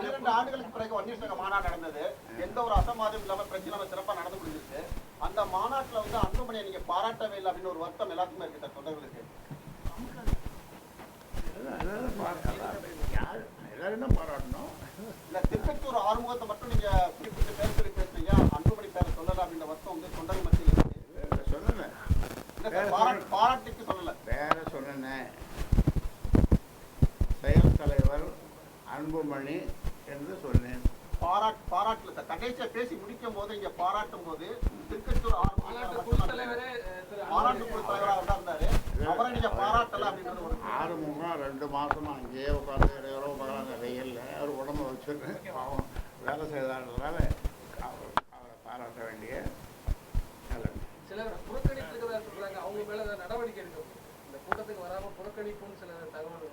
பன்னிரெண்டு ஆண்டுகளுக்கு பிறகு வன்னியர் மாநாடு நடந்தது. எந்த ஒரு அசம்பாதம் இல்லாம பிரச்சனை இல்லாம சிறப்பா நடந்து முடிஞ்சிருக்கு அந்த மாநாட்டுல வந்து அன்புமணியை நீங்க பாராட்டவே இல்லை அப்படின்னு ஒரு வருத்தம் எல்லாத்துக்குமே இருக்கு சார் தொண்டர்களுக்கு. அதான் எல்லாரும் பாரா- எல்லாரும் பாராட்டணும் இல்ல திருப்பத்தூர் ஆறுமுகத்தை மட்டும் நீங்க குறிப்பிட்டு பேர் சொல்லி பேசுறீங்க. அன்புமணி பேரை சொல்லல அப்படின்ற வருத்தம் வந்து தொண்டர்கள் மத்தியில் இருக்கு. வேற சொன்னேன் இல்ல பாராட்டுக்கு சொல்லல. வேற சொன்னேன். செயல் தலைவர் அன்புமணி பாராட்டுல சார் கடைசியா பேசி முடிக்கும் போது இங்க பாராட்டும் போது நான் பாராட்டு குழு தலைவராக தான் இருந்தாரு அவரை நீங்க பாராட்டல அப்படின்றது ஒரு ஆறு முகம் ரெண்டு மாசமா அங்கேயே உட்காந்து இடையில உட்காந்து வெயில்ல அவர் உடம்பு வச்சிருக்கேன் பாவம் வேலை செய்தான்றதுனால அவர் அவரை பாராட்ட வேண்டிய சிலர் புறக்கணிப்பு இருக்கிறதா சொல்றாங்க அவங்க மேல நடவடிக்கை எடுக்கும் இந்த கூட்டத்துக்கு வராம புறக்கணிப்புன்னு சில தகவல்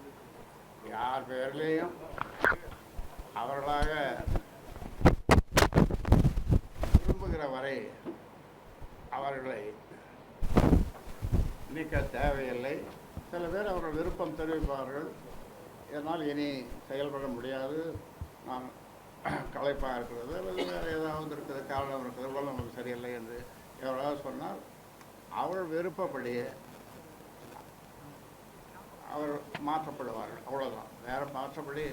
யார் பேர்லேயும் அவர்களாக நீக்க தேவையில்லை. சில பேர் அவர்கள் விருப்பம் தெரிவிப்பார்கள். என்னால் இனி செயல்பட முடியாது. நான் களைப்பாக இருக்கிறது. அல்லது வேறு ஏதாவது இருக்குது காரணம் இருக்குது உடல் நமக்கு சரியில்லை என்று எவராவது சொன்னால் அவர் விருப்பப்படியே அவர் மாற்றப்படுவார்கள். அவ்வளோதான் வேறு மாற்றப்படி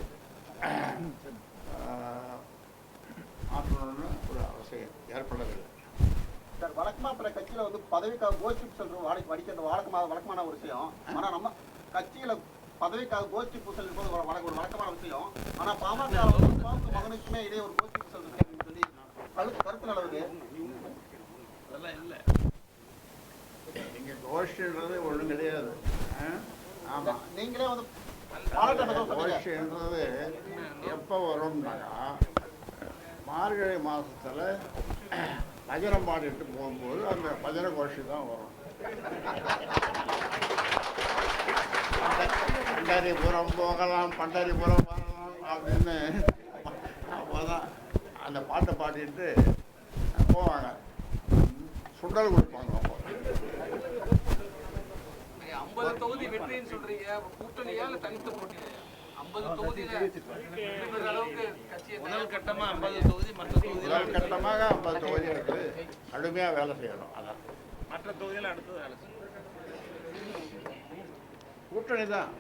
மாற்றணும்னு ஒரு அவசியம் ஏற்படவில்லை. சார் வழக்கமா பிற கட்சியில வந்து பதவிக்காக கோஷ்டி சொல்ற வாடகை வடிக்கிற வழக்கமான வழக்கமான ஒரு விஷயம். ஆனா நம்ம கட்சியில பதவிக்காக கோஷ்டி பூசல் இருப்பது ஒரு வழக்க ஒரு வழக்கமான விஷயம். ஆனா பாமக மகனுக்குமே இடையே ஒரு கோஷ்டி பூசல் இருக்கு சொல்லி கருத்து கருத்து நிலவுது. அதெல்லாம் இல்லை. இங்கே கோஷ்டின்றது ஒன்றும் கிடையாது. ஆ? ஆமாம் நீங்களே வந்து கோஷ்டின்றது எப்போ வரும்னாக்கா மார்கழி மாதத்தில் பஜனம் பாடிட்டு போகும்போது அந்த பஜன கோஷி தான் வரும். பண்டரிபுரம் போகலாம் பண்டரிபுரம் வரலாம் அப்படின்னு அப்போதான் அந்த பாட்டை பாடிட்டு போவாங்க. சுண்டல் கொடுப்பாங்க அப்போ ஐம்பது தொகுதி வெற்றின்னு சொல்றீங்க கூட்டணியா தனித்து போட்டியா ஐம்பது தொகுதியில வெற்றி பெற அளவுக்கு கட்சியை முதல் கட்டமா ஐம்பது தொகுதி மற்ற முதல் தொகுதியில் கட்டமாக ஐம்பது தொகுதிகளுக்கு கடுமையாக வேலை செய்யணும் அதான். மற்ற தொகுதியில் அடுத்தது வேலை. கூட்டணி தான்.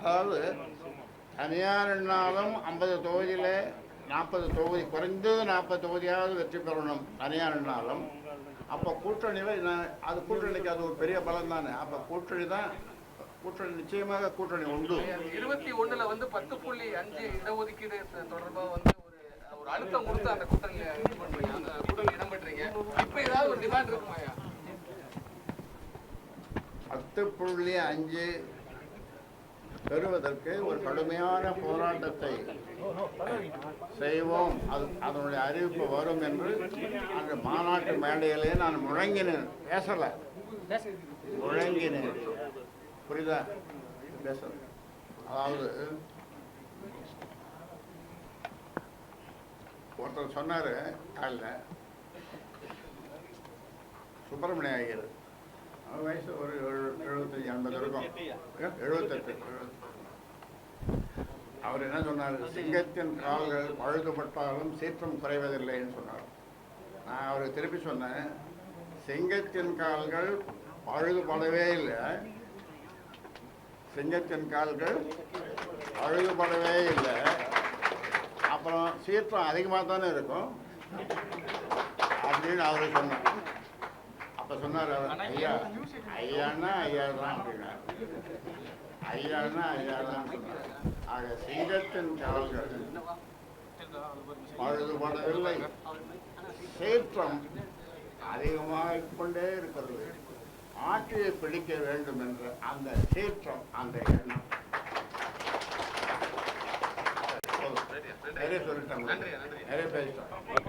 அதாவது தனியார்னாலும் ஐம்பது தொகுதியில் நாற்பது தொகுதி குறைந்தது நாற்பது தொகுதியாவது வெற்றி பெறணும் தனியார்னாலும் அப்போ கூட்டணியில் நான் அது கூட்டணிக்கு அது ஒரு பெரிய பலம் தானே அப்போ கூட்டணி தான் கூட்டணி நிச்சயமாக கூட்டணி உண்டு. இருபத்தி ஒண்ணுல வந்து பத்து புள்ளி அஞ்சு இடஒதுக்கீடு தொடர்பா வந்து ஒரு ஒரு அழுத்தம் கொடுத்து அந்த கூட்டணியில இது பண்றீங்க. அந்த கூட்டணி இடம் பெற்றீங்க இப்ப ஏதாவது ஒரு டிமாண்ட் இருக்குமாயா பத்து புள்ளி அஞ்சு பெறுவதற்கு ஒரு கடுமையான போராட்டத்தை செய்வோம். அது அதனுடைய அறிவிப்பு வரும் என்று அந்த மாநாட்டு மேடையிலே நான் முழங்கினேன். பேசலை. முழங்கினேன். புரியுதா? பேசுறேன். அதாவது ஒருத்தர் சொன்னார் காலில் சுப்பிரமணிய ஐயர். அவர் வயசு ஒரு எழு- எழுபத்தஞ்சு ஐம்பது இருக்கும். எழுபத்தெட்டு. அவர் என்ன சொன்னார்? சிங்கத்தின் கால்கள் பழுதுபட்டாலும் சீற்றம் குறைவதில்லைன்னு சொன்னார். நான் அவருக்கு திருப்பி சொன்னேன் சிங்கத்தின் கால்கள் பழுதுபடவே இல்லை. செஞ்சத்தின் கால்கள் அழுகுபடவே இல்லை. அப்புறம் சீற்றம் அதிகமாக தானே இருக்கும். அப்படின்னு அவர் சொன்னார். அப்போ சொன்னார் அவர் ஐயா ஐயான்னா ஐயா தான் அப்படின்னார். ஐயான்னா ஐயா தான் சொன்னார். ஆக சிங்கத்தின் கால்கள் பழுதுபடவில்லை சீற்றம் அதிகமாக கொண்டே இருக்கிறது. ஆட்சியை பிடிக்க வேண்டும் என்ற அந்த சீற்றம் அந்த எண்ணம். நிறைய சொல்லிட்டாங்க. நிறைய பேசிட்டோம்.